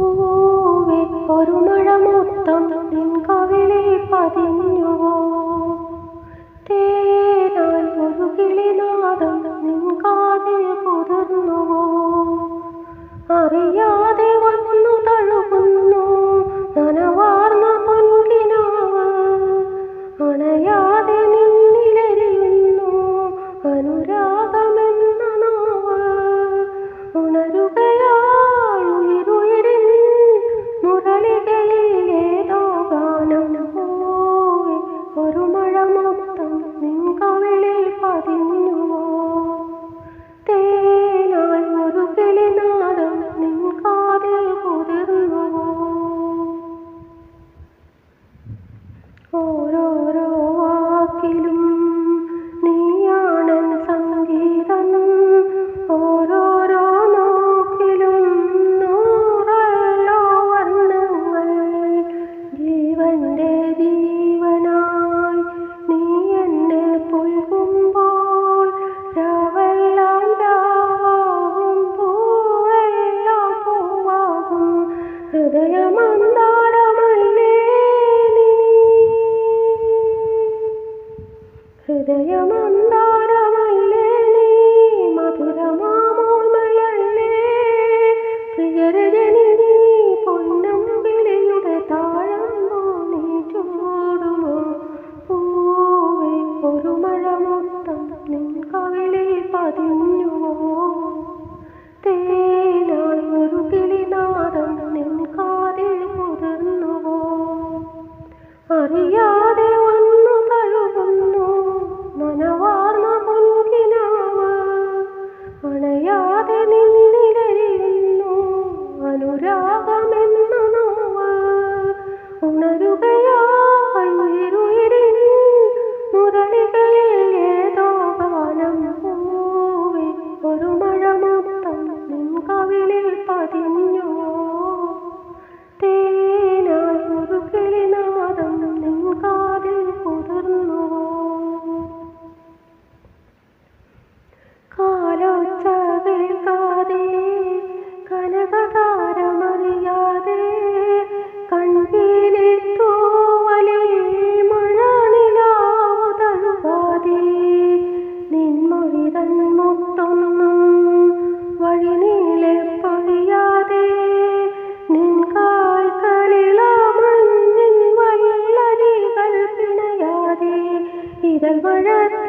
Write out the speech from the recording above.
പൂവേ ഒരു മഴ മൊത്തം നിൻകവിളി പതിഞ്ഞുവോ? തേനാൻ ഒരു കിളിനാദം നിൻകാതിൽ പുതിർന്നുവോ അറിയാതെ വന്നു തഴുകുന്നു നനവാർന്ന പൊൻകിനാവ് അണയാ മൊത്തം നിൻ പതിഞ്ഞു హృదయమందారమల్లేని హృదయమందారమల్లేని మధురమామోదయల్లే ప్రియరజని పొన్న Remember நீங்கள் வளர